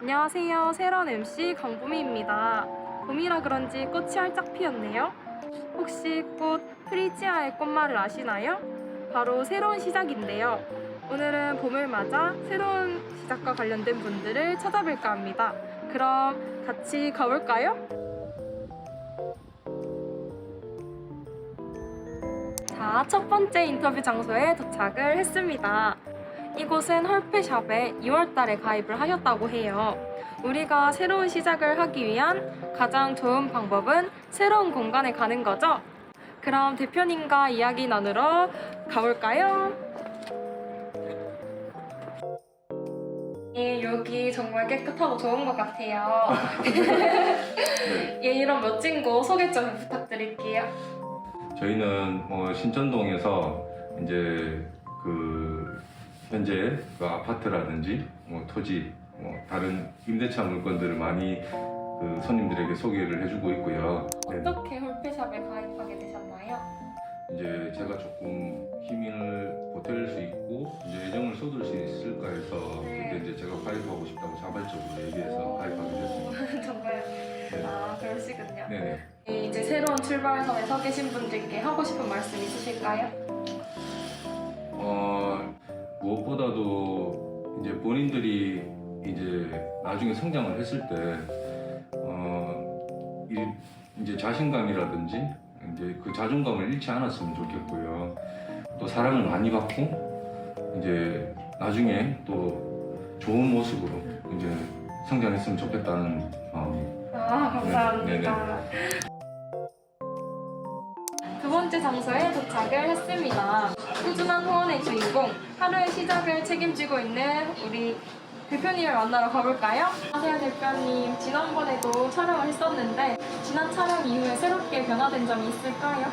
안녕하세요. 새로운 MC 강보미입니다. 봄이라 그런지 꽃이 활짝 피었네요. 혹시 꽃 프리지아의 꽃말을 아시나요? 바로 새로운 시작인데요. 오늘은 봄을 맞아 새로운 시작과 관련된 분들을 찾아볼까 합니다. 그럼 같이 가볼까요? 자, 첫 번째 인터뷰 장소에 도착을 했습니다. 이곳은 헐페샵에 2월달에 가입을 하셨다고 해요. 우리가 새로운 시작을 하기 위한 가장 좋은 방법은 새로운 공간에 가는 거죠. 그럼 대표님과 이야기 나누러 가볼까요? 예, 여기 정말 깨끗하고 좋은 것 같아요. 네, 예, 이런 멋진 곳 소개 좀 부탁드릴게요. 저희는 뭐 신천동에서 이제 그 현재 그 아파트라든지 뭐 토지, 뭐 다른 임대차 물건들을 많이 그 손님들에게 소개를 해주고 있고요. 네, 어떻게 홀페샵에 가입하게 되셨나요? 이제 제가 조금 힘을 보탤 수 있고 이제 애정을 쏟을 수 있을까 해서 네. 근데 이제 제가 가입하고 싶다고 자발적으로 얘기해서 가입하게 됐습니다. 정말 네. 아 그러시군요. 네네. 예, 이제 새로운 출발선에 서 계신 분들께 하고 싶은 말씀 있으실까요? 어, 무엇보다도 이제 본인들이 이제 나중에 성장을 했을 때, 어, 이, 이제 자신감이라든지 이제 그 자존감을 잃지 않았으면 좋겠고요. 또 사랑을 많이 받고, 이제 나중에 또 좋은 모습으로 이제 성장했으면 좋겠다는 마음이. 아 감사합니다. 두 번째 장소에 도착을 했습니다. 꾸준한 후원의 주인공, 하루의 시작을 책임지고 있는 우리 대표님을 만나러 가볼까요? 안녕하세요 대표님. 지난번에도 촬영을 했었는데 지난 촬영 이후에 새롭게 변화된 점이 있을까요?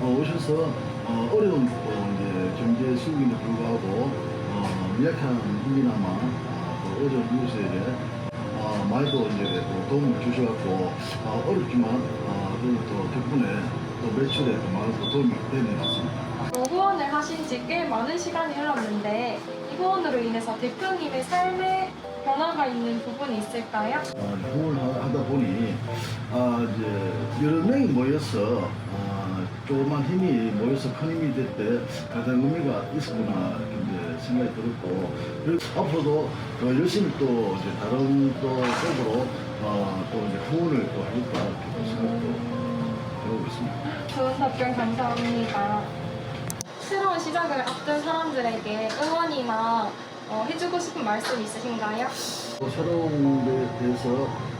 어, 오셔서 어, 어려운 어, 이제 경제 수입에도 불구하고 어, 미약한 힘이나마 어, 그 어려운 이웃에게 어, 많이도 이제 또 도움을 주셔갖고 어, 어렵지만 어, 그또 덕분에 또 매출에 또 많은 또 도움이 되는 것 같습니다. 어, 후원을 하신 지 꽤 많은 시간이 흘렀는데 이 후원으로 인해서 대표님의 삶에 변화가 있는 부분이 있을까요? 어, 후원을 하- 하다 보니 아, 이제 여러 명이 모여서 아, 조그만 힘이 모여서 큰 힘이 될 때 가장 의미가 있었구나 이렇게 이제 생각이 들었고 그리고 앞으로도 더 열심히 또 이제 다른 또 쪽으로 어, 또 이제 후원을 또 해볼까 이렇게 또 생각도 해보고 있습니다. 좋은 답변 감사합니다. 새로운 시작을 앞둔 사람들에게 응원이나 어, 해주고 싶은 말씀 있으신가요? 또 새로운 데 대해서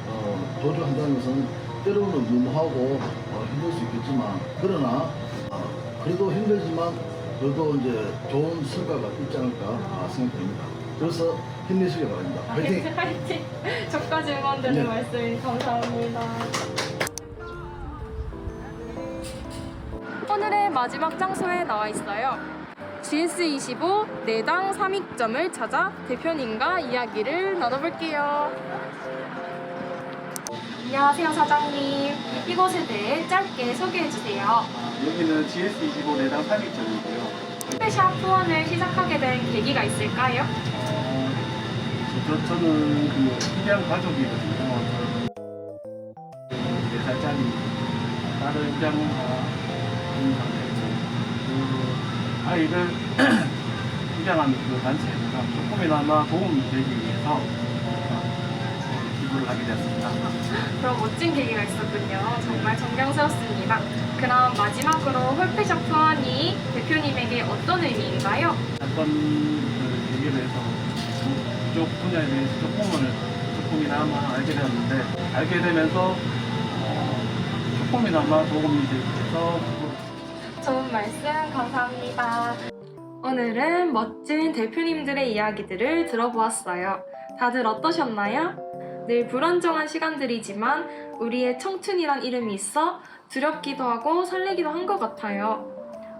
어, 도전한다는 것은 때로는 무모하고 어, 힘들 수 있겠지만 그러나 어, 그래도 힘들지만 그래도 이제 좋은 성과가 있지 않을까 아, 생각됩니다. 그래서 힘내시기 바랍니다. 화이팅! 화이팅! 저까지 응원되는 네. 말씀 감사합니다. 오늘의 마지막 장소에 나와 있어요. GS25 내당 3익점을 찾아 대표님과 이야기를 나눠볼게요. 안녕하세요, 사장님. 이곳에 대해 짧게 소개해주세요. 여기는 GS25 내당 3일점이고요. 스페셜 후원을 시작하게 된 계기가 있을까요? 어, 저, 저는 그 입양 가족이거든요. 네 살짜리 딸을 입양한 상태에서 그 아이를 입양한 그 단체가 조금이나마 도움이 되기 위해서 어, 기부를 하게 되었습니다. 그런 멋진 계기가 있었군요. 정말 존경스럽습니다. 그럼 마지막으로 홀페샵 후원이 대표님에게 어떤 의미인가요? 어떤 그 계기를 해서 그쪽 분야에 대해서 조금은 조금이나마 알게 되었는데 알게 되면서 어, 조금이나마 도움이 위해서 좋은 말씀 감사합니다. 오늘은 멋진 대표님들의 이야기들을 들어보았어요. 다들 어떠셨나요? 늘 불안정한 시간들이지만 우리의 청춘이란 이름이 있어 두렵기도 하고 설레기도 한 것 같아요.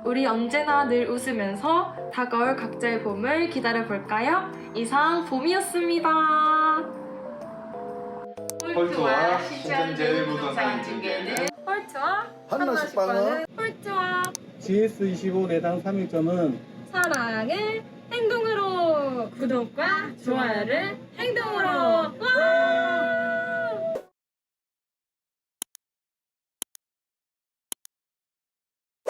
우리 언제나 늘 웃으면서 다가올 각자의 봄을 기다려 볼까요? 이상 봄이었습니다. 홀트와 신천제일 부동산 중개는 홀트와 한나 식빵은 홀트와 GS25 내당 3일점은 사랑을 구독과 좋아요를 행동으로 와!